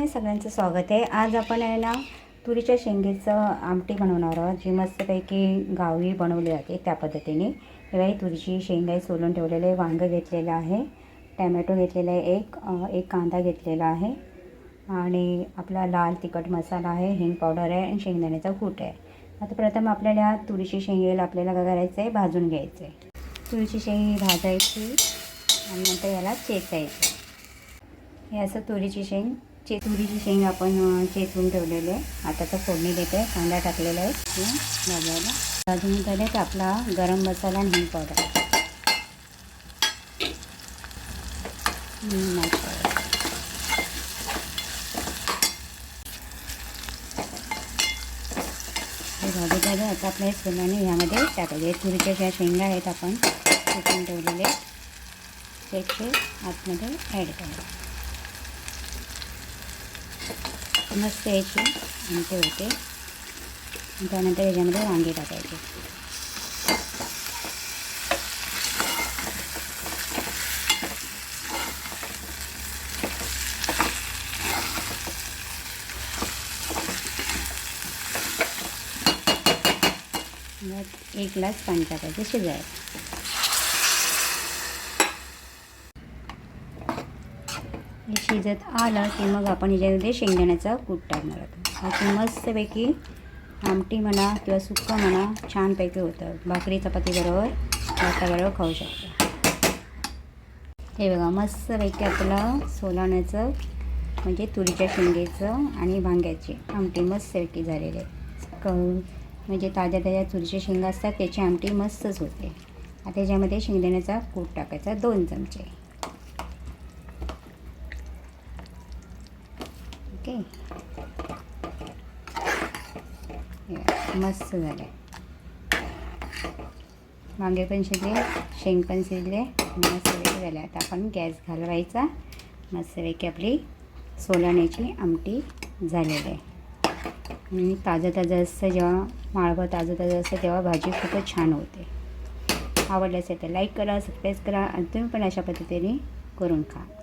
सगळ्यांनी सगळ्यांचं स्वागत आहे. आज आपण आहे ना तुरीच्या शेंगेचं आमटी बनवणार आहोत जी मस्तपैकी गावी बनवली जाते त्या पद्धतीने. तेव्हा ही तुरीची शेंगा सोलून ठेवलेलं आहे वांगं घेतलेलं आहे टॅमॅटो घेतलेला आहे एक एक कांदा घेतलेला आहे आणि आपला लाल तिखट मसाला आहे हिंग पावडर आहे आणि शेंगदाण्याचा कूट आहे. आता प्रथम आपल्याला तुरीची शेंगेला आपल्याला काय करायचं आहे भाजून घ्यायचं आहे तुरीची शेंग भाजायची आणि नंतर याला चेचायचं. हे असं तुरीची शेंग चे तुरीची शेंग आपण चेचून ठेवलेली आहे. आता तर फोडणी देते. कांदा टाकलेला आहे. हे भाजायला. भाजून झाले तर आपला गरम मसाला आणि हिंग पावडर. भाजी झाले आता आपल्या सोल्याने ह्यामध्ये टाकायचे. तुरीच्या ज्या शेंगा आहेत आपण चेचून ठेवलेले त्याचे आतमध्ये ॲड करायचे. मस्त यायची आणि ते होते. त्यानंतर याच्यामध्ये वांगे टाकायचे. मग एक ग्लास पाणी टाकायचं शिजायला. शिजत आलं की मग आपण याच्यामध्ये शेंगदाण्याचा कूट टाकणार आहोत. अशी मस्तपैकी आमटी म्हणा किंवा सुक्का म्हणा छानपैकी होतं. भाकरी चपातीबरोबर भाताबरोबर खाऊ शकतो. हे बघा मस्तपैकी आपलं सोलाण्याचं म्हणजे तुरीच्या शेंगेचं आणि वांग्याची आमटी मस्तपैकी झालेली आहे. क म्हणजे ताज्या ताज्या तुरीच्या शेंगा असतात त्याची आमटी मस्तच होते. आता त्याच्यामध्ये शेंगदाण्याचा कूट टाकायचा दोन चमचे. ओके. मस्त झालं. वांगे पण शिजले शेंग पण शिजले मस्तपैकी झाले. आता आपण गॅस घालवायचा. मस्तपैकी आपली सोलाण्याची आमटी झालेली आहे. आणि ताजं ताजं असतं जेव्हा माळवं ताजं ताजं असतं तेव्हा भाजी खूपच छान होते. आवडलं असेल तर लाईक करा सबस्क्राईब करा आणि तुम्ही पण अशा पद्धतीने करून खा.